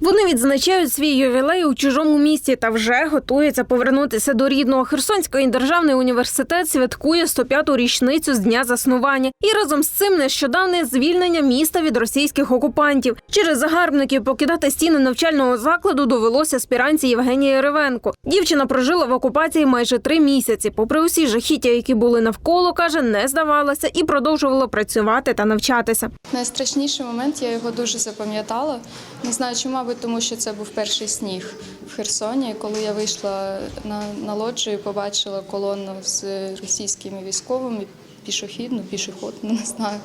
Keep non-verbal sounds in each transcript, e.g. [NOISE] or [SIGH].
Вони відзначають свій ювілей у чужому місті та вже готуються повернутися до рідного. Херсонський державний університет святкує 105-ту річницю з дня заснування. І разом з цим нещодавне звільнення міста від російських окупантів. Через загарбників покидати стіни навчального закладу довелося аспіранці Євгенії Ревенко. Дівчина прожила в окупації майже три місяці. Попри усі жахіття, які були навколо, каже, не здавалася і продовжувала працювати та навчатися. Найстрашніший момент я його дуже запам'ятала. Не знаю, чи, мабуть, тому що це був перший сніг в Херсоні. Коли я вийшла на, на лоджію, побачила колону з російськими військовими, пішохідну, пішохід, ну, [LAUGHS] не знаю.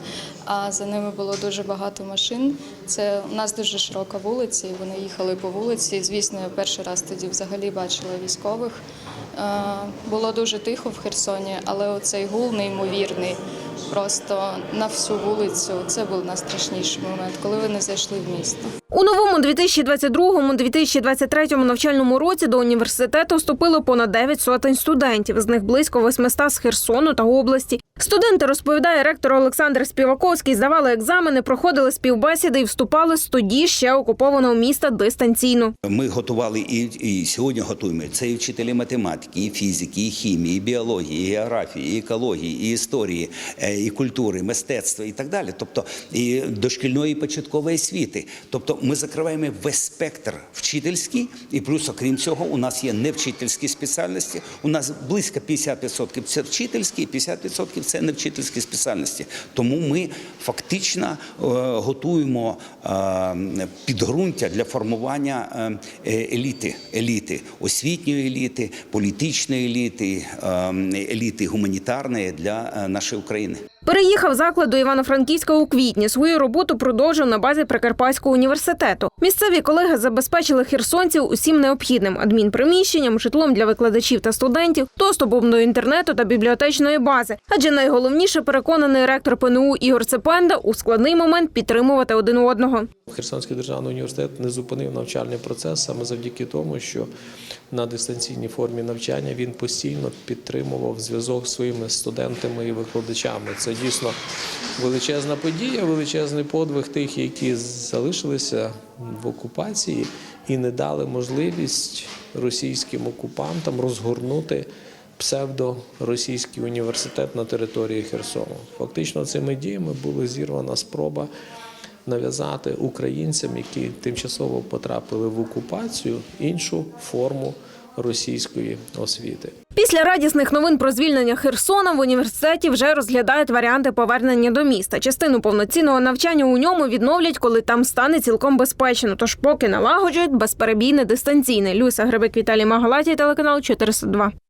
А за ними було дуже багато машин. Це у нас дуже широка вулиця, і вони їхали по вулиці. Звісно, я перший раз тоді взагалі бачила військових. Е, Було дуже тихо в Херсоні, але оцей гул неймовірний. Просто на всю вулицю це був найстрашніший момент, коли вони зайшли в місто. У новому 2022-2023 навчальному році до університету вступило понад 9 сотень студентів, з них близько 800 з Херсону та області. Студенти, розповідає ректор Олександр Співаковський, здавали екзамени, проходили співбесіди і вступали з тоді ще окупованого міста дистанційно. Ми готували і, і сьогодні готуємо. Це і вчителі математики, і фізики, і хімії, і біології, і географії, і екології, і історії, е, і культури, мистецтва і так далі. Тобто і дошкільної і початкової освіти. Тобто ми закриваємо весь спектр вчительський, і плюс, окрім цього, у нас є невчительські спеціальності. У нас близько 50% це вчительські, і 50% це невчительські спеціальності. Тому ми фактично е, готуємо е, підґрунтя для формування е, е, еліти, еліти, освітньої еліти, політичної еліти, е, еліти гуманітарної для е, нашої України. Переїхав заклад до Івано-Франківська у квітні. Свою роботу продовжив на базі Прикарпатського університету. Місцеві колеги забезпечили херсонців усім необхідним адмінприміщенням, житлом для викладачів та студентів, доступом до інтернету та бібліотечної бази. Адже найголовніше переконаний ректор ПНУ Ігор Цепенда у складний момент підтримувати один одного. Херсонський державний університет не зупинив навчальний процес саме завдяки тому, що на дистанційній формі навчання він постійно підтримував зв'язок з своїми студентами і викладачами. Це дійсно величезна подія, величезний подвиг тих, які залишилися в окупації і не дали можливість російським окупантам розгорнути псевдоросійський університет на території Херсону. Фактично, цими діями була зірвана спроба нав'язати українцям, які тимчасово потрапили в окупацію, іншу форму російської освіти. Після радісних новин про звільнення Херсона в університеті вже розглядають варіанти повернення до міста. Частину повноцінного навчання у ньому відновлять, коли там стане цілком безпечно. Тож поки налагоджують безперебійне дистанційне. Люся Гребик Віталій Магалаті, телеканал 402.